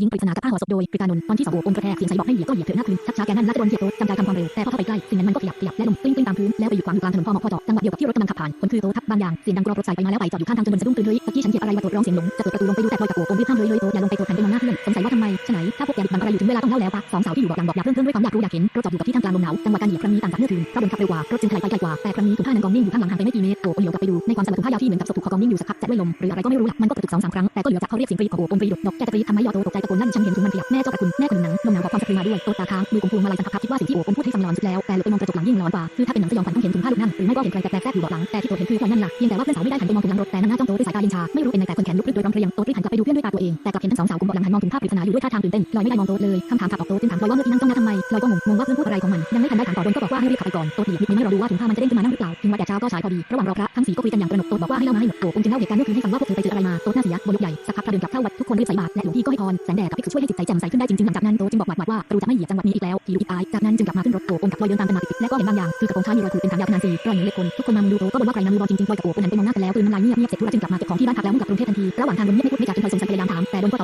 ยิงปริศนากับผ้าห่อศพโดยกฤตานนท์ตอนที่สองโอมกระแทกเสียงใสบอกให้เหยียบก็เหยียบเถอะหน้าคืนชักช้าแกนั่นและจะโดนเหยียบโต๊ะจำใจทำความเร็วแต่พอเข้าไปใกล้สิ่งนั้นมันก็ขยับขยับและลงกลิ้งกลิ้งตามพื้นแล้วไปอยู่ขวางอยู่กลางถนนพ่อหมาะพ่อเจาะจังหวะเดียวกับที่รถกำลังขับผ่านผลคือโต๊ะทับบางอย่างเสียงดังกรอบรถใส่ไปมาแล้วไปจอดอยู่ข้างทางจนมันสะดุ้งตื่นเฮ้ยตะกี้ฉันเหยียบอะไรวะโต๊ะร้องเสียงหลงจะเปิดประตูลงไปดูแต่พลอยกับโอมรีบห้ามเลยเลยโต๊ะอย่าลงไปโต๊ะหันไปมองหน้าเพื่อนสงสัยว่าทำไมฉะไหนถ้าพวกแกบิดบังอะไรอยู่ถึงเวลาต้องเล่าแล้วปะสองสาวที่อยู่บาะหลังบอกอยากเพิ่มเพิ่มด้วยความอยากรู้อยากเห็นรถจอดอยู่กับที่ทางกลางลมหนาวจังหวะการเหยียบครั้งนี้ต่างจากเมื่อคืนเพราะโดนขับเร็วกว่ารถจึงถลายไปไกลกว่าแต่ครั้งนี้ถุงผ้านั้นกองนิ่งอยู่ข้างหลังห่างไปไม่กี่เมตรโอ้เหลียวกลับไปดูในความสลัดถุงผ้ายาวที่เหมือนกับศพถูกคอกองนิ่งอยู่สักพักแจะด้วยลมหรืออะไรก็ไม่รู้ล่ะมันก็กระตุกสองสามครั้งแต่ก็เหลือจากเขาเรียกเสียงกรีดของโอมกรีดดกแกจะกรีดทำไมยอโตตกใจตะโกนลั่นฉันเห็นถุงมันขยับแม่เจ้าประคุณแม่คนหนังลมหนาวบอกความสะพรึงมาด้วยโตตาค้างมือกุมพวงมาลัยสังคับคิดว่าสิ่งที่โอมพูดให้ฟังหลอนสุดแล้วแต่เหลือไปมองกระจกหลังยิ่งหลอนกว่าคือถ้าเป็นหนังสยองขวัญต้องเห็นถุงผ้าลุกนั่นหรือไม่ก็เห็นใครแปลกๆแทรกอยู่เบาะหลังแต่ที่โตเห็นคือคนนั่นล่ะเพียงแต่ว่าเพื่อนสาวไม่ได้หันไปมองถุงหลังรถแต่นั่งหน้าจ้องโตด้วยสายตาเย็นชาไม่รู้เป็นไงแต่คนแขนลุกขึ้นโดยร้องเพรียงโตรีบหันกลับไปดูเพื่อนด้วยตาตัวเองแต่กลับเห็นทั้งสองสาวกุมเบาะหลังหันมองถุงผ้าปริศนาอยู่ด้วยท่าทางตื่นเต้นลอยไม่ได้มองโตเลยคำถามขับออกโตจึงถามพลอยว่าเมื่อกี้นั่งจ้องหน้าทำไมพลอยก็งงงงว่าเพื่อนพูดอะไรของมันยังไม่ทันได้ถามต่อโดนก็บอกว่าให้รีบขับไปก่อนโตหนีบนิดนึงให้เราดูว่าถุงผ้ามันจะเด้งขึ้นมานั่งหรือเปล่า ถึงวัดแดดเช้าก็ฉายพอดี ระหว่างรอพระทั้งสี่ก็คุยกันอย่างกระหนกโตบอกว่าให้เล่ามาให้หมดโตคงจึงเล่าเหตุการณ์เมื่อคืนให้ฟังว่าพวกเธอไปเจออะไรมาโตหน้าเสียบนลุกใหญ่สักพักพระเดินกลับเข้าวัดทุกคนรีบใส่บาตรและหลวงพี่ก็ให้พรแสงแดดกับพิกษุช่วยให้จิตใจแจ่มใสขึ้นได้จริงๆหลังจากนั้นโตจึงบอกหวาดๆว่าเราจะไม่เหยียบจังหวัดนี้อีกแล้วผีลุกอีกอายจากนั้นจึงกลับมาขึ้นรถโตองกับพลอยเดินตามกันมาติดๆและก็เห็นบางอย่างคือกระโปรงช้างมีรอยขูดเป็นทางยาวขนาดสี่รอยเหมือนเล็กคนทุกคนมามุงดูโตก็บ่นว่าใครนำมือบอลจริงๆพลอยกับโอหันไปมองหน้ากันแล้วกลืนน้ำลายเงียบๆเสร็จธุระจึงกลับมาเก็บของที่บ้านพักแล้วมุ่งกลับกรุงเทพทันทีระหว่างทางโดนเงียบไม่พูดไม่จาจนพลอยสงสัยพยายามถามแต่โดนก็ตอบด้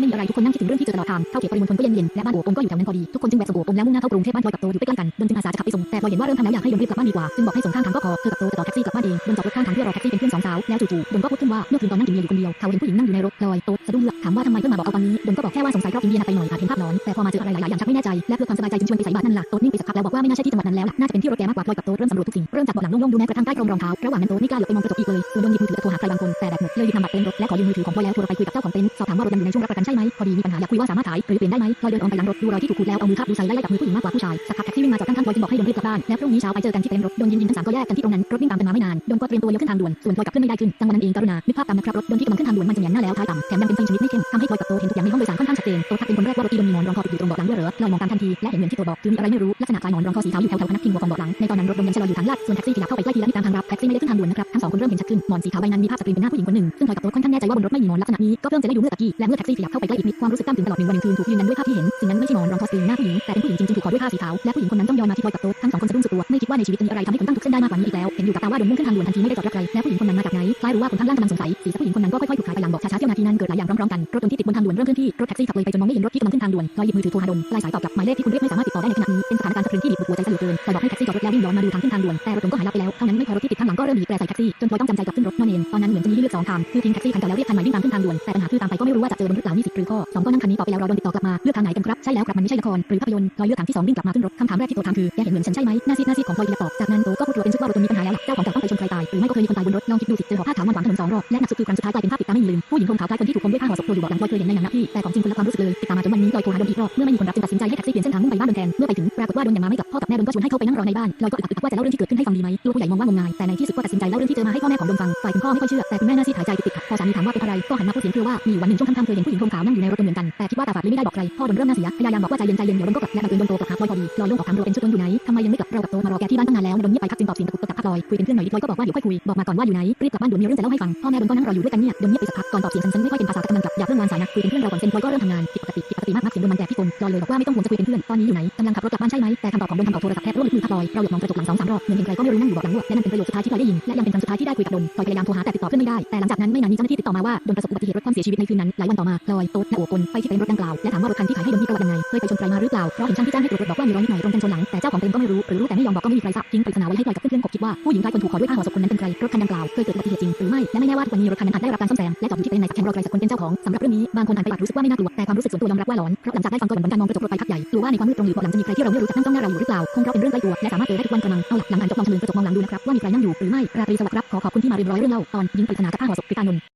ว่าไม่มีอะไรทุกคนนั่งคิดถึงเรื่องที่เจอตลอดทางเข้าเขตปริมณฑลก็เย็นๆและบ้านโอองก็อยู่แถวนั้นพอดีทุกคนจึงแวะส่งโอองแล้วมุ่งหน้าเข้ากรุงเทพบ้านพลอยกับโตอยู่ใกล้ๆกันดนจึงอาสาจะขับไปส่งแต่พลอยเห็นว่าเริ่มทำแล้วอยากให้ดนรีบกลับบ้านดีกว่าจึงบอกให้ส่งข้างทางก็พอเธอกับโตจะต่อแท็กซี่กลับบ้านเองดนจอดรถข้างทางเพื่อรอแท็กซี่เป็นเพื่อนสองสาวแล้วจู่ๆดนก็พูดขึ้นว่าเมื่อคืนตอนนั่งกินเบียร์อยู่คนเดียวเขาเห็นผู้หญิงนั่งอยู่ในรถพลอยโตสะดุ้งเลือกถามว่าทำไมเพิ่งมาบอกเอาตอนนี้ดนก็บอกแค่ว่าสงสัยรอบกินเบียร์หนักไปหน่อยอาจเห็นภาพหลอนแต่พอมาเจออะไรหลายๆอย่างชักไม่แน่ใจและเพื่อความสบายใจจึงชวนไปใส่บาตรนั่นล่ะโตนิ่งไปสักพักแล้วบอกว่าไม่น่าใช่ที่จังหวัดนั้นแล้วล่ะน่าจะเป็นที่รถแกมากกว่าพลอยกับโตเริ่มสำรวจทุกสิ่งเริ่มจากเบาะหลังโล่งๆดูแม้กระทั่งใต้กรงรองเท้าระหว่างนั้นโตไม่กล้าเหลือบไปมองกระจกอีกเลยส่วนดนหยิบมือถือจะโทรหาใครบางคนแต่แบตหมดเลยหยิบนำบัตรเต็มรถและขอยืมมือถือของพลอยแล้วโทรไปคุยกับเจ้าของเต็นท์สอบถามว่ารถยังอยู่ในช่วงรับประกันช่ไหมพอดีมีปัญหาอยากคุยว่าสามารถขายหรือเปลี่ยนได้ไหมพลอยเดินออกไปหลังรถดูรอยที่ถูกขูดแล้วเอามือคาบดูใส่ไล่ๆกับมือผู้หญิงมากกว่าผู้ชายสักพักแท็กซี่วิ่งมาจอดข้างๆพลอยจึงบอกให้ดนรีบกลับบ้านแล้วพรุ่งนี้เช้าไปเจอกันที่เต็นท์รถดนยินยินทั้งสามก็แยกกันที่ตรงนั้นรถวิ่งตามกันมาไม่นานดนก็เตรียมตัวเลี้ยวขึ้นทางด่วนส่วนพลอยกับเพื่อนไม่ได้ขึ้นจังหวะนั้นเองกรุณานึกภาพตามนะครับรถดนที่กำลังขึ้นทางด่วนมันจะแหงนหน้าแล้วท้ายต่ำแถมยังเป็นไฟชนิดไม่เข้มทำให้พลอยกับโตเห็นทุกอย่างในห้องโดยสารค่อนข้าง จนโตทักเป็นคนแรกว่ารถที่ดนมีหมอนรองคอติดอยู่ตรงเบาะหลังด้วยเหรอลอยมองตามทันทีและเห็นเหมือนที่โตบอกคือมีอะไรไม่รู้ลักษณะคล้ายหมอนรองคอสีขาวอยู่แถวๆพนักพิงหัวของเบาะหลังในตอนนั้นรถดนต์ยังชะลออยู่ทางลาดส่วนแท็กซี่ขยับเข้าไปใกล้ทีละนิดตามทางรับแท็กซี่ไม่ได้ขึ้นทางด่วนนะครับทั้งสองคนเริ่มเห็นชัดขึ้นหมอนสีขาวใบนั้นมีภาพสกรีนเป็นหน้าผู้หญิงคนหนึ่งซึ่งพลอยกับโตค่อนข้างแน่ใจว่าบนรถไม่มีหมอนลักษณะนี้ก็เพิ่งจะได้ดูเมื่อตะกี้และเมื่อแท็กซี่ขยับเข้าไปใกล้อีกนิดความรู้สึกตั้มตึงตลอดหนึ่งวันหนึ่งคืนถูกยืนยันด้วยภาพที่เห็นสิ่งนั้นไม่ใช่หมอนรองคอสีหน้าผู้หญิงแต่เป็นผู้หญิงจริงๆถูกห่อด้วยผ้าสีขาวและผู้หญิงคนนั้นจ้องยอนมาที่พลอยกับโตทั้งสองคนสะดุ้งสุดตัวไม่คิดว่าในชีวิตจะมีอะไรทำให้คนตั้งทุกเส้นได้มากกว่านี้อีกแล้วเห็นอยู่กับตาว่าดนมุ่งขึ้นทางด่วนทันทีไม่ได้จอดรับใครและผู้หญิงคนนั้นมาจากไหนคล้ายรู้ว่าคนข้างล่างกำลังสง ร้อมๆกัน รถยนต์ที่ติดบนทางด่วนเริ่มเคลื่อนที่ รถแท็กซี่ขับเลยไปจนมองไม่เห็นรถที่กำลังขึ้นทางด่วนพลอยหยิบมือถือโทรหาดนปลายสายตอบกลับหมายเลขที่คุณเรียกไม่สามารถติดต่อได้ในขณะนี้ เป็นสถานการณ์สะพรึงที่บีบหัวใจซะเหลือเกินพลอยบอกให้แท็กซี่จอดรถแล้ววิ่งย้อนมาดูทางขึ้นทางด่วน แต่รถยนต์ก็หายลับไปแล้ว เท่านั้นไม่พอรถที่ติดข้างหลังก็เริ่มบีบแตรใส่แท็กซี่ จนพลอยต้องจำใจกลับขึ้นรถนอนเองตอนนั้นเหมือนจะมีให้เลือกสองทาง คือทิ้งแท็กซี่คันเก่าแล้วเรียกคันใหม่วิ่งตามขึ้นทางด่วน แต่ปัญหาคือตามไปก็ไม่รู้ว่าจะเจอรถหรือเปล่านี่สิหรือข้อสองก็นั่งคันนี้ต่อไปแล้วรอโดนติดต่อกลับมา เลือกทางไหนกันครับ ใช่แล้วครับมันไม่ใช่ละครหรือภาพยนตร์พลอยเลือกทางที่สองวิ่งกลับมาขึ้นรถคำถามแรกที่โตถามคือแกเห็นเหมือนฉันใช่ไหมหน้าซีดหน้าซีดของพลอยทีละตอบจากนั้นโตก็พูดรัวเป็นชุดว่ารถยนต์มีปัญหาแล้วล่ะเจ้าของเก่าต้องไปชนใครตายหรือไม่ก็เคยมีคนตายบนรถลองคิดดูสิเจอห่อผ้าขาวมันหวานถนนสองรอบและหนักสุดคือครั้งสุดท้ายกลายเป็นภาพติดตาไม่มีลืมผู้หญิงผมขาวคล้ายคนที่ถูกคมด้วยผ้าห่อศพตัวอยู่เบาะหลังลอยเคยเห็นในหนังนะพี่แต่ของจริงคนละความรู้สึกเลยติดตามมาจนวันนี้ลอยโทรหาดนอีกรอบเมื่อไม่มีคนรับจึงตัดสินใจให้แท็กซี่เปลี่ยนเส้นทางมุ่งไปบ้านดนแทนเมื่อไปถึงปรากฏว่าดนยังมาไม่กลับพ่อกับแม่ดนก็ชวนให้เข้าไปนั่งรอในบ้านลอยก็อึดอัดว่าจะเล่าเรื่องที่เกิดขึ้นให้ฟังดีไหมลูกผู้ใหญ่มองว่างมงายแต่ในที่สุดก็ตัดสินใจเล่าเรื่องที่เจอมาให้พ่อแม่ของดนฟังฝ่ายคุณพ่อไม่ค่อยเชื่อแต่คุณแม่น่าซีดหายใจติดขัดพอสามีถามว่าเป็นอะไรก็หันมาพูดเสียงเพื่อว่ามีวันหนึ่งช่วงค่ำๆเคยเห็นผู้หญิงผมขาวนั่งอยู่ในรถเหมือนกันแต่คิดว่าตาฝาดไม่ได้บอกใครพ่อดนเริ่มน่าเสียพยายามบอกว่าใจเย็นใจเย็นเดี๋ยวดนก็กลับและบังเอิญดนโตกลับหาพลอยพอดีลอยลงออกถามรัวเป็นชุดดนอยู่ไหนทำไมยังไม่กลับเรากับโตมารอแกที่บ้านตั้งนานแล้วดนเงียบไปพักจึงตอบเสียงตะกุกตะกักลอยคุยเป็นเพื่อนหน่อยดิลอยก็บอกว่าเดี๋ยวค่อยคุยบอกมาก่อนว่าอยู่ไหนรีบกลับบ้านด่วนมีเรื่องจะเล่าให้ฟังพ่อแม่ดนก็นั่งรออยู่ด้วยกันเนี่ยดนเงียบไปสักพักก่อนตอบเสียงสั้นๆไม่ค่อยเป็นภาษากำลังกลับอย่าเพิ่องวางสายนะคุยเป็นเพื่อนเราก่อนเซนพลอยก็เริ่มทำงานผิดปกติผิดปกติมากนักเสียงดนมันแตกที่คนลอยเลยบอกว่าไม่ต้องห่วงจะคุยเป็นเพื่อนตอนนี้อยู่ไหนกำลังขับรถกลับบ้านใช่ไหมแต่คำตอบของดนทำเอาโทรศัพท์แทบร่วงมือพักลอยเราหลือบมองกระจกหลังสองสามรอบเหมือนเห็นใครก็ไม่รู้นั่งอยู่เบาะหลังวัวและนั่นเป็นประโยคสุดท้ายที่พลอยได้ยินและยังเป็นครั้งสุดท้ายที่ได้คุยกับดนพลอยพยายามโทรหาแต่ติดต่อเพื่อนไม่ได้แต่หลังจากนั้นไม่นานมีเจ้าหน้าที่ติดต่อมาว่าดนประสบอุบัติเหตุรถคว่ำเสียชีวิตในคืนนั้นหลายวันต่อมาพลอยโต๊ดและโอปนไปที่เต็นท์รถดังกล่าวและถามว่ารถคันที่ขายให้ดนมีประวัติยังไงเคยไปชนใครมาหรือเปล่าเพราะเห็นช่างที่จ้างให้ตรวจรถบอกว่ามีรอยนิดหน่อยตรงกันชนหลังแต่เจ้าของเต็นท์ก็ไม่รู้หรือรู้แต่ไม่ยอมบอกก็ไม่มีใครทราบทิ้งปริศนาไว้ให้พลอยกับเพื่อนๆกบคิดว่าผู้หญิงคล้ายคนถูกห่อด้วยผ้าห่อศพคนนั้นเป็นใครรถคันดังกล่าวเคยเกิดอุบัติเหตุจริงหรือไม่และไม่แน่ว่าทุกวันนี้รถคันนั้นอาจได้รับการซ่อมแซมและจอดอยู่ที่เต็นท์ในสักแห่งรอใครสักคนเป็นเจ้าของสำหรับเรื่องนี้บางคนอ่านไปอาจรู้สึกว่าไม่น่ากลัวแต่ความรู้สึกส่วนตัวยอมรับว่าหลอนเพราะหลังจากได้ฟังก็เหมือนการมองกระจกรถไฟพักใหญ่กลัวว่าในความมืดตรงหรือเบาะหลังจะมีใครที่เราไม่รู้จักนั่งจ้องหน้าเราอยู่หรือเปล่าคงเพราะเป็นเรื่องใกล้ตัวและสามารถเจอได้ทุกวันกระมังเอาล่ะหลังอ่านจบลองเฉลยกระจกมองหลังดูนะครับว่ามีใครนั่งอยู่หรือไม่ราตรีสวัสดิ์ครับขอขอบคุณที่มาเรียนร้อยเรื่องเล่าตอนยิงปริศนากับผ้าห่อศพปิตานนท์